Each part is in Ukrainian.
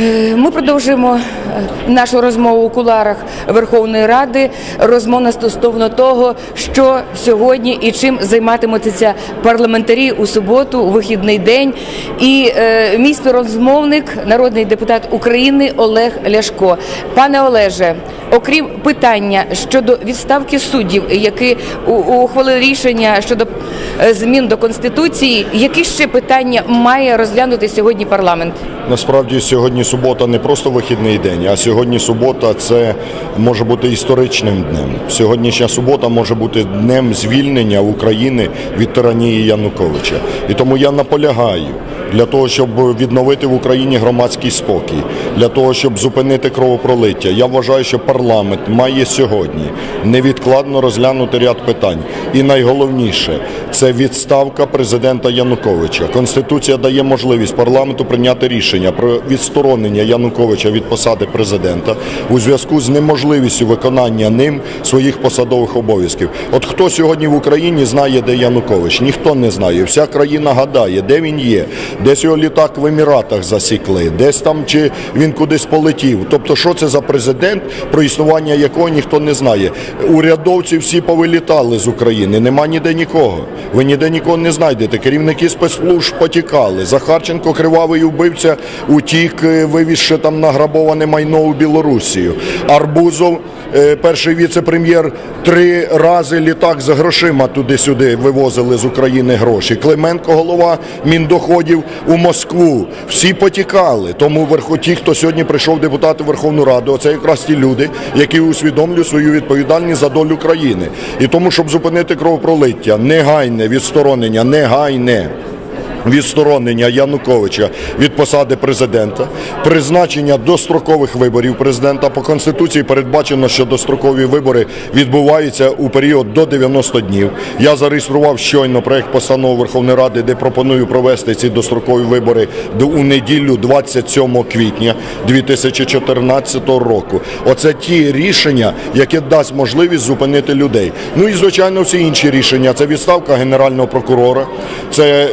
Е, Ми продовжуємо е, нашу розмову у куларах Верховної Ради. Розмова стосовно того, що сьогодні і чим займатимуться парламентарі у суботу, у вихідний день. І е, мій співрозмовник, народний депутат України Олег Ляшко. Пане Олеже, окрім питання щодо відставки суддів, які ухвалили рішення щодо е, змін до конституції, які ще питання має розглянути сьогодні парламент? Насправді сьогодні субота не просто вихідний день, а сьогодні субота це може бути історичним днем. Сьогоднішня субота може бути днем звільнення України від тиранії Януковича. І тому я наполягаю для того, щоб відновити в Україні громадський спокій, для того, щоб зупинити кровопролиття. Я вважаю, що парламент має сьогодні невідкладно розглянути ряд питань. І найголовніше це відставка президента Януковича. Конституція дає можливість парламенту прийняти рішення про відсторонення Януковича від посади президента у зв'язку з неможливістю виконання ним своїх посадових обов'язків. От хто сьогодні в Україні знає, де Янукович? Ніхто не знає. Вся країна гадає, де він є, десь його літак в Еміратах засікли, десь там чи він кудись полетів. Тобто, що це за президент, про існування якого ніхто не знає. Урядовці всі повилітали з України, нема ніде нікого. Ви ніде нікого не знайдете. Керівники спецслужб потікали. Захарченко кривавий убивця утік, е, вивізши там награбоване майно у Білорусію. Арбузов, е, перший віце-прем'єр, три рази літак з грошима туди-сюди вивозили з України гроші. Клименко, голова міндоходів у Москву. Всі потікали. Тому верху ті, хто сьогодні прийшов депутати Верховну Раду, це якраз ті люди, які усвідомлюють свою відповідальність за долю країни. І тому, щоб зупинити кровопролиття, негайне відсторонення, негайне. Відсторонення Януковича від посади президента, призначення дострокових виборів президента по конституції передбачено, що дострокові вибори відбуваються у період до 90 днів. Я зареєстрував щойно проект постанови Верховної Ради, де пропоную провести ці дострокові вибори у неділю 27 квітня 2014 року. Оце ті рішення, які дасть можливість зупинити людей. Ну і звичайно, всі інші рішення. Це відставка генерального прокурора, це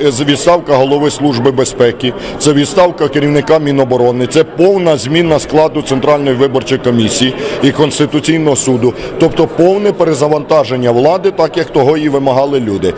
відставка голови служби безпеки, це відставка керівника Міноборони, це повна зміна складу Центральної виборчої комісії і Конституційного суду, тобто повне перезавантаження влади, так як того і вимагали люди.